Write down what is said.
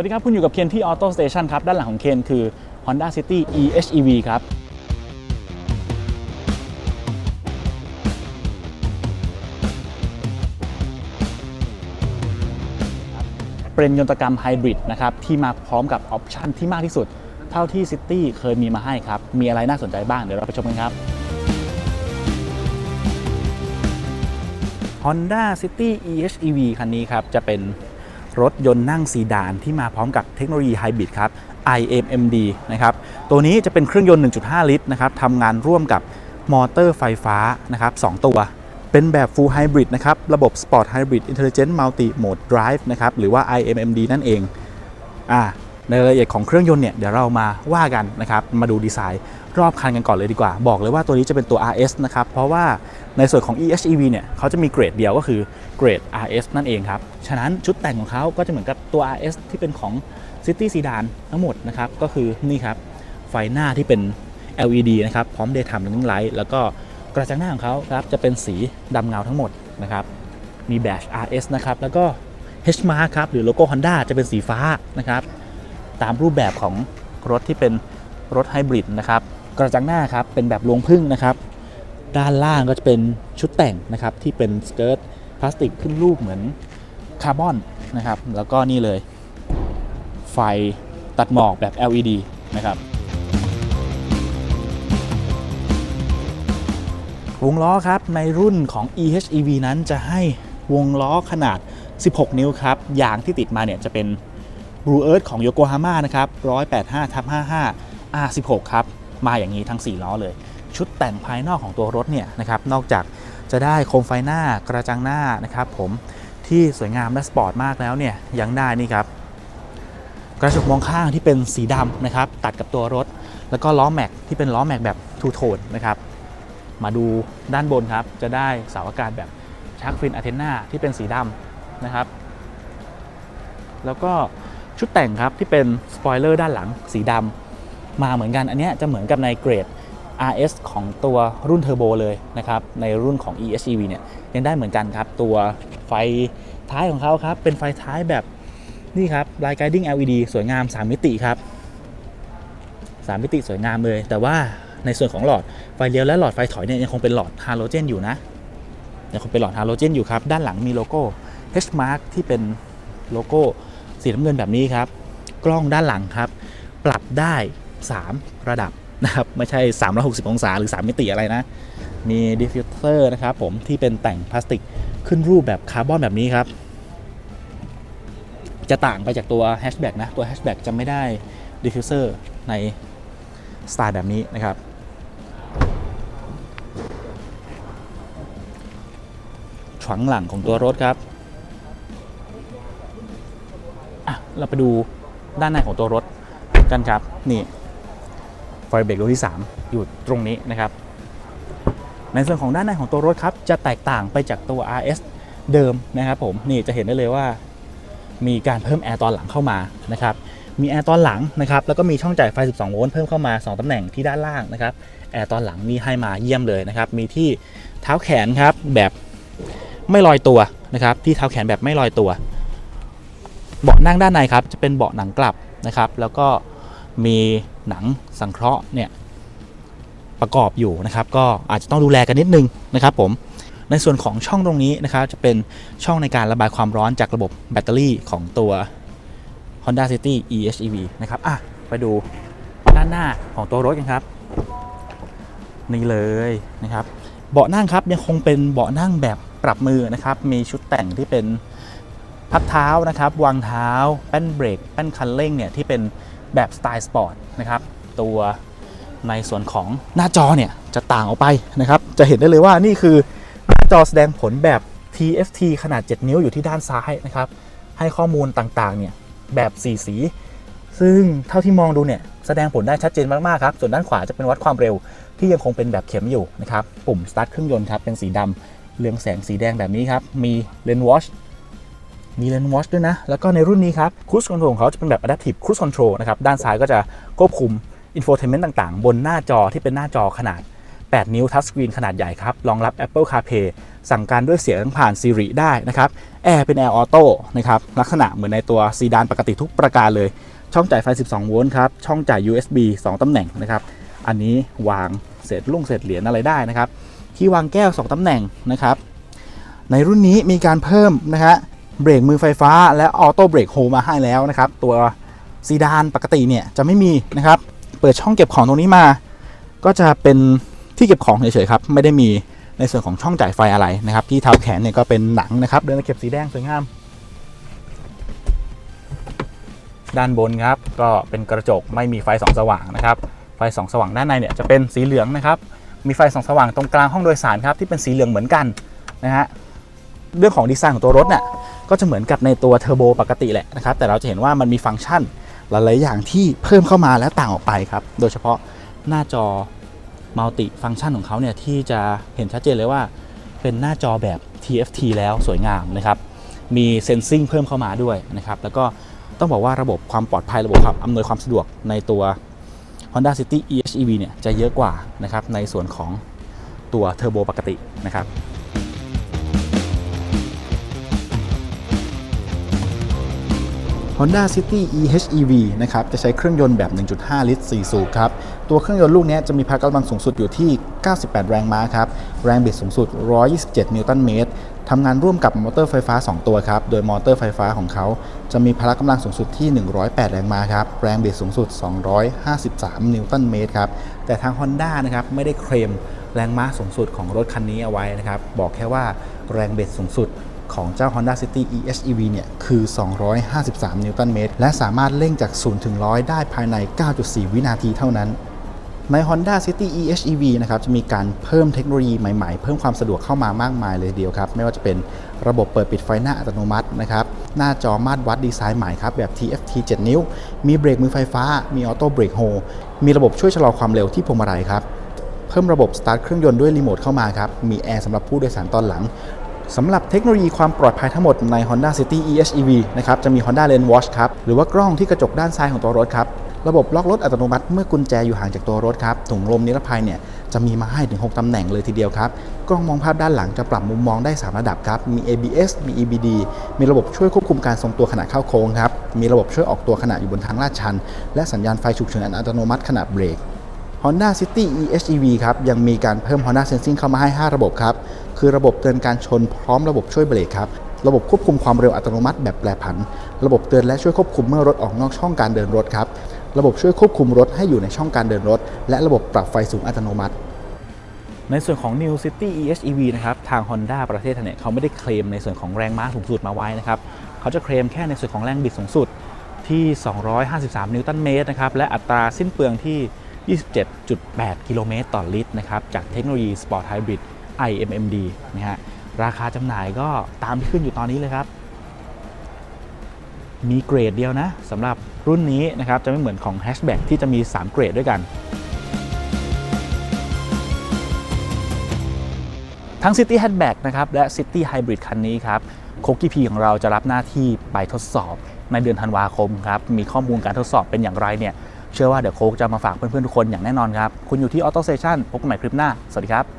วัสดีครับ คุณอยู่กับเคนที่ออโต้สเตชันครับ ด้านหลังของเคนคือ Honda City eHEV ครับเป็นยนตกรรมไฮบริดนะครับ ที่มาพร้อมกับออปชันที่มากที่สุด เท่าที่ City เคยมีมาให้ครับ มีอะไรน่าสนใจบ้าง เดี๋ยวเราไปชมกันครับ Honda City eHEV คันนี้ครับ จะเป็น รถยนต์นั่งซีดานที่มาพร้อมกับเทคโนโลยีไฮบริดครับ iMMD นะครับ ตัวนี้จะเป็นเครื่องยนต์ 1.5 ลิตรนะครับทำงานร่วมกับมอเตอร์ไฟฟ้านะครับ 2 ตัว เป็นแบบ Full Hybrid นะครับ ระบบ Sport Hybrid Intelligent Multi Mode Drive นะครับ หรือว่า iMMD นั่นเอง อ่า ในรายละเอียดของเครื่องยนต์เนี่ยเดี๋ยวเรามาว่ากันนะครับมาดูดีไซน์รอบคันกันก่อนเลยดีกว่า บอกเลยว่าตัวนี้จะเป็นตัว RS นะครับ เพราะว่าในส่วนของ eHEV เนี่ยเขาจะมีเกรดเดียวก็คือเกรด RS นั่นเองครับ ฉะนั้นชุดแต่งของเขาก็จะเหมือนกับตัว RS ที่เป็นของ City Sedan ทั้งหมดนะครับ ก็คือนี่ครับ ไฟหน้าที่เป็น LED นะครับ พร้อม Daytime Running Light แล้วก็กระจังหน้าของเขาครับจะเป็นสีดำเงาทั้งหมดนะครับ มีแบช RS นะครับ แล้วก็ H mark ครับหรือโลโก้ Honda จะเป็นสีฟ้านะครับ ตามรูปแบบของรถที่เป็นรถไฮบริดนะครับกระจังหน้าครับเป็นแบบรวงพึ่งนะครับ ด้านล่างก็จะเป็นชุดแต่งนะครับที่เป็นสเกิร์ตพลาสติกขึ้นรูปเหมือนคาร์บอนนะครับแล้วก็นี่เลย ไฟตัดหมอกแบบ LED นะครับวงล้อครับในรุ่นของ eHEV นั้นจะให้วงล้อขนาด 16 นิ้วครับยางที่ติดมาเนี่ยจะเป็น Blue Earth ของ Yokohama นะครับ185ทับ55 R16 ครับ มาอย่างนี้ทั้ง 4 ล้อเลย ชุดแต่งภายนอกของตัวรถเนี่ยนะครับนอกจากจะได้โคมไฟหน้ากระจังหน้านะครับผมที่สวยงามและสปอร์ตมากแล้วเนี่ยยังได้นี่ครับกระจกมองข้างที่เป็นสีดำนะครับตัดกับตัวรถ แล้วก็ล้อแม็กที่เป็นล้อแม็กแบบทูโทนนะครับมาดูด้านบนครับ จะได้เสาอากาศแบบชักฟินอะเทนนาที่เป็นสีดำนะครับ แล้วก็ ชุดแต่งครับที่เป็นสปอยเลอร์ด้านหลังสีดำมาเหมือนกันอันนี้จะเหมือนกับในเกรด RS ของตัวรุ่นเทอร์โบเลยนะครับในรุ่นของ eHEV เนี่ยยังได้เหมือนกันครับ ตัวไฟท้ายของเขาครับ เป็นไฟท้ายแบบนี่ครับ Light Guiding LED สวยงาม 3 มิติครับ 3 มิติสวยงามเลย แต่ว่าในส่วนของหลอดไฟเลี้ยวและหลอดไฟถอยเนี่ยยังคงเป็นหลอดฮาโลเจนอยู่นะยังคงเป็นหลอดฮาโลเจนอยู่ครับ ด้านหลังมีโลโก้ H mark ที่เป็นโลโก้ สีน้ำเงินแบบนี้ครับ กล้องด้านหลังครับ ปรับได้ 3 ระดับนะครับ ไม่ใช่ 360 องศาหรือ 3 มิติอะไรนะ มีดิฟฟิวเซอร์นะครับผมที่เป็นแต่งพลาสติกขึ้นรูปแบบคาร์บอนแบบนี้ครับ จะต่างไปจากตัวแฮชแบ็กนะ ตัวแฮชแบ็กจะไม่ได้ดิฟฟิวเซอร์ในสไตล์แบบนี้นะครับฝังหลังของตัวรถครับ เราไปดูด้านในของตัวรถกันครับ นี่ไฟเบรกรุ่นที่ 3 อยู่ตรงนี้นะครับ ในส่วนของด้านในของตัวรถครับ จะแตกต่างไปจากตัว RS เดิมนะครับผมนี่จะเห็นได้เลยว่า มีการเพิ่มแอร์ตอนหลังเข้ามานะครับมีแอร์ตอนหลังนะครับแล้วก็มีช่องจ่ายไฟ 12 โวลต์เพิ่มเข้ามา 2ตำแหน่งที่ด้านล่างนะครับแอร์ตอนหลังนี่ให้มาเยี่ยมเลยนะครับมีที่เท้าแขนครับแบบไม่ลอยตัวนะครับที่เท้าแขนแบบไม่ลอยตัว เบาะนั่งด้านในครับจะเป็นเบาะหนังกลับนะครับ แล้วก็มีหนังสังเคราะห์เนี่ยประกอบอยู่นะครับ ก็อาจจะต้องดูแลกันนิดนึงนะครับผมในส่วนของช่องตรงนี้นะครับ จะเป็นช่องในการระบายความร้อนจากระบบแบตเตอรี่ของตัว Honda City eHEV นะครับอะไปดูด้านหน้าของตัวรถกันครับ นี่เลยนะครับ เบาะนั่งครับยังคงเป็นเบาะนั่งแบบปรับมือนะครับ มีชุดแต่งที่เป็น พับเท้านะครับวางเท้าแป้นเบรกแป้นคันเร่งเนี่ยที่เป็นแบบสไตล์สปอร์ตนะครับตัวในส่วนของหน้าจอเนี่ยจะต่างออกไปนะครับจะเห็นได้เลยว่านี่คือหน้าจอแสดงผลแบบ TFT ขนาด 7 นิ้วอยู่ที่ด้านซ้ายนะครับให้ข้อมูลต่างๆเนี่ยแบบ4สี ซึ่งเท่าที่มองดูเนี่ยแสดงผลได้ชัดเจนมากๆครับส่วนด้านขวาจะเป็นวัดความเร็วที่ยังคงเป็นแบบเข็มอยู่นะครับปุ่ม start เครื่องยนต์ครับเป็นสีดำเรืองแสงสีแดงแบบนี้ครับมีเลนวอช มีเลนวอชด้วยนะ แล้วก็ในรุ่นนี้ครับค u ู e คอนโทรลของเขาจะเป็นแบบ adaptive cruise control นะครับ ด้านซ้ายก็จะควบคุม infotainment ต่างๆ บนหน้าจอที่เป็นหน้าจอขนาด 8 นิ้วทัชสกรีนขนาดใหญ่ครับ รองรับ Apple CarPlay สั่งการด้วยเสียงผ่าน Siri ได้นะครับแอร์เป็นแอร์ออโต้นะครับลักษณะเหมือนในตัวซีดานปกติทุกประการเลย ช่องจ่ายไฟ 12 โวลต์ครับช่องจ่าย USB 2 ตำแหน่งนะครับอันนี้วางเศษลุ่งเศษเหรียญอะไรได้นะครับที่วางแก้ว 2 ตำแหน่งนะครับในรุ่นนี้มีการเพิ่มนะฮะ เบรกมือไฟฟ้าและออโต้เบรกโฮมาให้แล้วนะครับ ตัวซีดานปกติเนี่ยจะไม่มีนะครับ เปิดช่องเก็บของตรงนี้มา ก็จะเป็นที่เก็บของเฉยๆครับ ไม่ได้มีในส่วนของช่องจ่ายไฟอะไรนะครับ ที่เท้าแขนเนี่ยก็เป็นหนังนะครับ เดินตะเข็บสีแดงสวยงาม ด้านบนครับ ก็เป็นกระจกไม่มีไฟสองสว่างนะครับ ไฟสองสว่างด้านในเนี่ยจะเป็นสีเหลืองนะครับ มีไฟสองสว่างตรงกลางห้องโดยสารครับที่เป็นสีเหลืองเหมือนกันนะฮะ เรื่องของดีไซน์ของตัวรถเนี่ย ก็จะเหมือนกับในตัวเทอร์โบปกติแหละนะครับ แต่เราจะเห็นว่ามันมีฟังก์ชันหลาย ๆ อย่างที่เพิ่มเข้ามาและต่างออกไปครับ โดยเฉพาะหน้าจอมัลติฟังก์ชันของเขาเนี่ยที่จะเห็นชัดเจนเลยว่า เป็นหน้าจอแบบ TFT แล้วสวยงามนะครับ มีเซนซิงเพิ่มเข้ามาด้วยนะครับ แล้วก็ต้องบอกว่าระบบความปลอดภัยระบบความอำนวยความสะดวกในตัว Honda City EHEV เนี่ยจะเยอะกว่านะครับในส่วนของตัวเทอร์โบปกตินะครับ Honda City EHEV นะครับจะใช้เครื่องยนต์แบบ 1.5 ลิตร 4 สูบครับ ตัวเครื่องยนต์ลูกนี้จะมีพละกำลังสูงสุดอยู่ที่ 98 แรงม้าครับ แรงบิดสูงสุด 127 นิวตันเมตรทำงานร่วมกับมอเตอร์ไฟฟ้า 2 ตัวครับ โดยมอเตอร์ไฟฟ้าของเขา จะมีพละกำลังสูงสุดที่ 108 แรงม้าครับ แรงบิดสูงสุด 253 นิวตันเมตรครับ แต่ทาง Honda นะครับไม่ได้เคลมแรงม้าสูงสุดของรถคันนี้เอาไว้นะครับ บอกแค่ว่าแรงบิดสูงสุด ของเจ้า Honda City EHEV เนี่ย คือ 253 นิวตันเมตร และสามารถเร่งจาก 0 ถึง 100 ได้ภายใน 9.4 วินาทีเท่านั้น ใน Honda City EHEV นะครับ จะมีการเพิ่มเทคโนโลยีใหม่ๆ เพิ่มความสะดวกเข้ามามากมายเลยเดียวครับ ไม่ว่าจะเป็นระบบเปิดปิดไฟหน้าอัตโนมัตินะครับ หน้าจอมาตรวัดดีไซน์ใหม่ครับ แบบ TFT 7 นิ้ว มีเบรกมือไฟฟ้า มีออโต้เบรกโฮ มีระบบช่วยชะลอความเร็วที่พวงมาลัยครับเพิ่มระบบสตาร์ทเครื่องยนต์ด้วยรีโมทเข้ามาครับ มีแอร์สำหรับผู้โดยสารตอนหลัง สำหรับเทคโนโลยีความปลอดภัยทั้งหมดใน Honda City EHEV นะครับจะมี Honda Lane Watch ครับหรือว่ากล้องที่กระจกด้านซ้ายของตัวรถครับระบบล็อกรถอัตโนมัติเมื่อกุญแจอยู่ห่างจากตัวรถครับถุงลมนิรภัยเนี่ยจะมีมาให้ถึง 6 ตำแหน่งเลยทีเดียวครับ กล้องมองภาพด้านหลังจะปรับมุมมองได้ 3 ระดับครับ มี ABS มี EBD มีระบบช่วยควบคุมการทรงตัวขณะเข้าโค้งครับ มีระบบช่วยออกตัวขณะอยู่บนทางลาดชัน และสัญญาณไฟฉุกเฉินอัตโนมัติขณะเบรก Honda City EHEV ครับยังมีการเพิ่ม Honda Sensing เข้ามาให้ 5 ระบบครับ คือระบบเตือนการชนพร้อมระบบช่วยเบรกครับ ระบบควบคุมความเร็วอัตโนมัติแบบแปรผัน ระบบเตือนและช่วยควบคุมเมื่อรถออกนอกช่องการเดินรถครับ ระบบช่วยควบคุมรถให้อยู่ในช่องการเดินรถ และระบบปรับไฟสูงอัตโนมัติ ในส่วนของ New City EHEV นะครับทาง Honda ประเทศไทยเนี่ยเขาไม่ได้เคลมในส่วนของแรงม้าสูงสุดมาไว้นะครับเขาจะเคลมแค่ในส่วนของแรงบิดสูงสุดที่ 253 นิวตันเมตรนะครับและอัตราสิ้นเปลืองที่ 27.8 กิโลเมตรต่อลิตรนะครับ จากเทคโนโลยี Sport Hybrid iMMD นะฮะ ราคาจำหน่ายก็ตามที่ขึ้นอยู่ตอนนี้เลยครับ มีเกรดเดียวนะสำหรับรุ่นนี้นะครับ จะไม่เหมือนของ Hatchback ที่จะมี 3 เกรดด้วยกันทั้ง City Hatchback นะครับและ City Hybrid คันนี้ครับโคกี้พีของเราจะรับหน้าที่ไปทดสอบในเดือนธันวาคมครับ มีข้อมูลการทดสอบเป็นอย่างไรเนี่ย เชื่อว่าเดี๋ยวโค้กจะมาฝากเพื่อนๆทุกคนอย่างแน่นอนครับ คุณอยู่ที่ออโตเซชันพบกันใหม่คลิปหน้า สวัสดีครับ